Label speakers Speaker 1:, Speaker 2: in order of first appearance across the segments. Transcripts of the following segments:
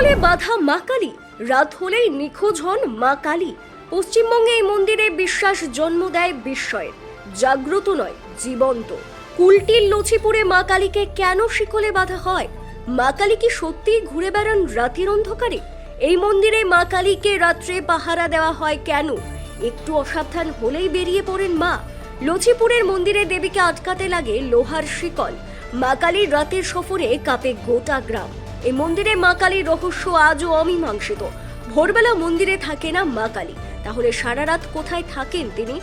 Speaker 1: শিকলে বাঁধা মা কালী, রাত হলেই নিখোঁজ হন মা কালী। পশ্চিমবঙ্গে এই মন্দিরে বিশ্বাস জন্ম দেয় বিস্ময়ের, জাগ্রত নয়, জীবন্ত। কুলটির লচিপুরে মা কালীকে কেন শিকলে বাঁধা হয়? মা কালী কি সত্যিই ঘুরে বেড়ান রাতের অন্ধকারে? এই মন্দিরে মা কালীকে রাত্রে পাহারা দেওয়া হয় কেন? একটু অসাবধান হলেই বেরিয়ে পড়েন মা। লচিপুরের মন্দিরে দেবীকে আটকাতে লাগে লোহার শিকল। মা কালীর রাতের সফরে কাঁপে গোটা গ্রাম। এই মন্দিরে মা কালীর রহস্য আজও অমীমাংসিত। ভোরবেলা মন্দিরে থাকে না মা কালী। তাহলে সারা রাত কোথায় থাকেন তিনি?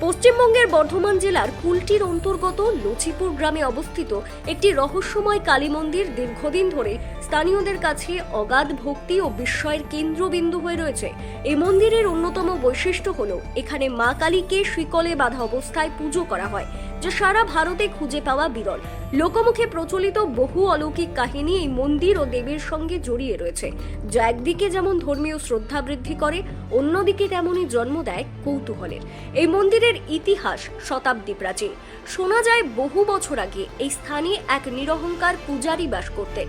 Speaker 1: পশ্চিমবঙ্গের বর্ধমান জেলার কুলটির অন্তর্গত লচিপুর গ্রামে অবস্থিত একটি রহস্যময় কালী মন্দির দীর্ঘদিন ধরে স্থানীয়দের কাছে অগাধ ভক্তি ও বিস্ময়ের কেন্দ্রবিন্দু হয়ে রয়েছে। এই মন্দিরের অন্যতম বৈশিষ্ট্য হল, এখানে মা কালীকে শিকলে বাঁধা অবস্থায় পুজো করা হয়, যা সারা ভারতে খুঁজে পাওয়া বিরল। লোকমুখে প্রচলিত বহু অলৌকিক কাহিনী এই মন্দির ও দেবীর সঙ্গে জড়িয়ে রয়েছে। যা একদিকে যেমন ধর্মীয় শ্রদ্ধা বৃদ্ধি করে, অন্যদিকে তেমনই জন্ম দেয় কৌতূহলের। এই মন্দিরের ইতিহাস শতাব্দী প্রাচীন। শোনা যায় বহু বছর আগে এই স্থানে এক নিরহংকার পূজারী বাস করতেন,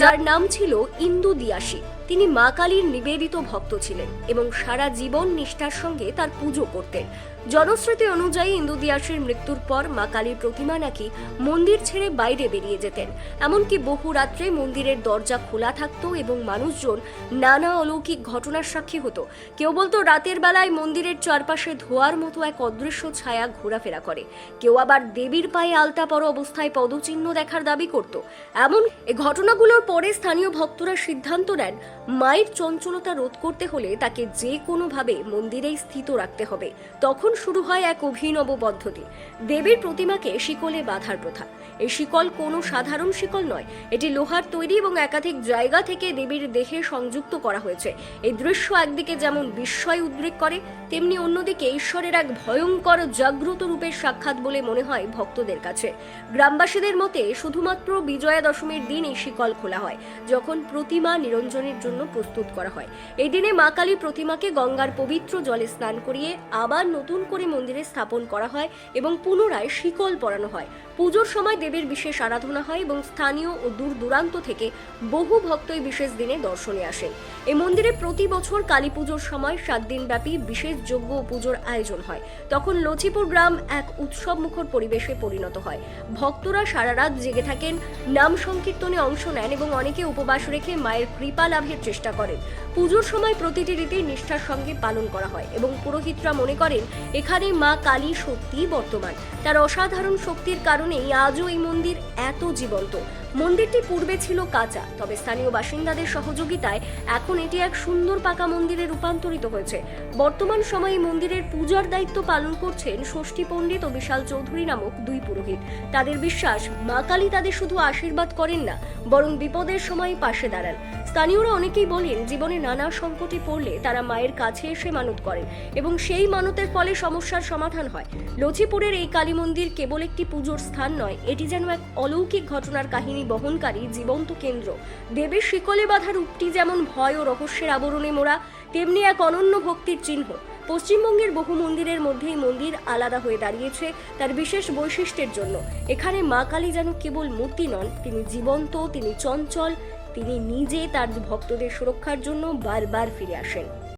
Speaker 1: যার নাম ছিল ইন্দু দিয়াসী তিনি মা কালীর নিবেদিত ভক্ত ছিলেন এবং সারা জীবন নিষ্ঠার সঙ্গে তার পুজো করতেন। জনশ্রুতি অনুযায়ী ইন্দু দিয়াসের মৃত্যুর পর মা কালীর প্রতিমা নাকি মন্দির ছেড়ে বাইরে বেরিয়ে যেতেন। এমনকি বহু রাত্রে মন্দিরের দরজা খোলা থাকত এবং মানুষজন নানা অলৌকিক ঘটনার সাক্ষী হতো। কেউ বলতো রাতের বেলায় মন্দিরের চারপাশে ধোয়ার মতো এক অদৃশ্য ছায়া ঘোরাফেরা করে। কেউ আবার দেবীর পায়ে আলতা পড়া অবস্থায় পদচিহ্ন দেখার দাবি করত। এমন এই ঘটনাগুলোর পরে স্থানীয় ভক্তরা সিদ্ধান্ত নেন মায়ের চঞ্চলতা রোধ করতে হলে তাকে যে কোনোভাবে মন্দিরেই স্থিত রাখতে হবে। তখন শুরু হয় এক অভিনব পদ্ধতি। দেবীর প্রতিমাকে শিকলে বাঁধার প্রথা। এই শিকল কোনো সাধারণ শিকল নয়। এটি লোহার তৈরি এবং একাধিক জায়গা থেকে দেবীর দেহে সংযুক্ত করা হয়েছে। এই দৃশ্য একদিকে যেমন বিস্ময় উদ্রেক করে, তেমনি অন্যদিকে ঈশ্বরের এক ভয়ঙ্কর জাগ্রত রূপের সাক্ষাৎ বলে মনে হয় ভক্তদের কাছে। গ্রামবাসীদের মতে, শুধুমাত্র বিজয়া দশমীর দিন এই শিকল খোলা হয়, যখন প্রতিমা নিরঞ্জনের জন্য প্রস্তুত করা হয়। এই দিনে মা কালীর প্রতিমাকে গঙ্গার পবিত্র জলে স্নান করিয়ে আবার নতুন করে মন্দিরে স্থাপন করা হয় এবং পুনরায় শিকল পরানো হয়। পুজোর সময় দেবীর বিশেষ আরাধনা হয় এবং স্থানীয় ও দূর দূরান্ত থেকে বহু ভক্ত এই বিশেষ দিনে দর্শনে আসেন। এই মন্দিরে প্রতি বছর কালী পুজোর সময় সাত দিনব্যাপী বিশেষ যজ্ঞ ও পুজোর আয়োজন হয়। তখন লচিপুর গ্রাম এক উৎসব মুখর পরিবেশে পরিণত হয়। ভক্তরা সারা রাত জেগে থাকেন, নাম সংকীর্তনে অংশ নেন এবং অনেকে উপবাস রেখে মায়ের কৃপা লাভের চেষ্টা করেন। পুজোর সময় প্রতিটি রীতি নিষ্ঠার সঙ্গে পালন করা হয় এবং পুরোহিতরা মনে করেন, এখানে মা কালী সত্যি বর্তমান। তার অসাধারণ শক্তির কারণেই আজও এই মন্দির এত জীবন্ত। মন্দিরটি পূর্বে ছিল কাঁচা, তবে স্থানীয় বাসিন্দাদের সহযোগিতায় এখন এটি এক সুন্দর পাকা মন্দিরে রূপান্তরিত হয়েছে। বর্তমান সময়ে মন্দিরের পূজার দায়িত্ব পালন করছেন ষষ্ঠী পণ্ডিত ও বিশাল চৌধুরী নামক দুই পুরোহিত। তাদের বিশ্বাস, মা কালী তাদের শুধু আশীর্বাদ করেন না, বরং বিপদের সময় পাশে দাঁড়ান। স্থানীয়রা অনেকেই বলেন, জীবনে নানা সংকটে পড়লে তারা মায়ের কাছে এসে মানত করেন এবং সেই মানতের ফলে সমস্যার সমাধান হয়। লচিপুরের এই কালী মন্দির কেবল একটি পুজোর স্থান নয়, এটি যেন এক অলৌকিক ঘটনার কাহিনী বহনকারী জীবন্ত কেন্দ্র। দেবীর শিকলে বাঁধা রূপটি যেমন ভয় ও রহস্যের আবরণে মোড়া, তেমনি এক অনন্য ভক্তির চিহ্ন। পশ্চিমবঙ্গের বহু মন্দিরের মধ্যে এই মন্দির আলাদা হয়ে দাঁড়িয়েছে তার বিশেষ বৈশিষ্ট্যের জন্য। এখানে মা কালী যেন কেবল মূর্তি নন, তিনি জীবন্ত, তিনি চঞ্চল, তিনি নিজে তার ভক্তদের সুরক্ষার জন্য বারবার ফিরে আসেন।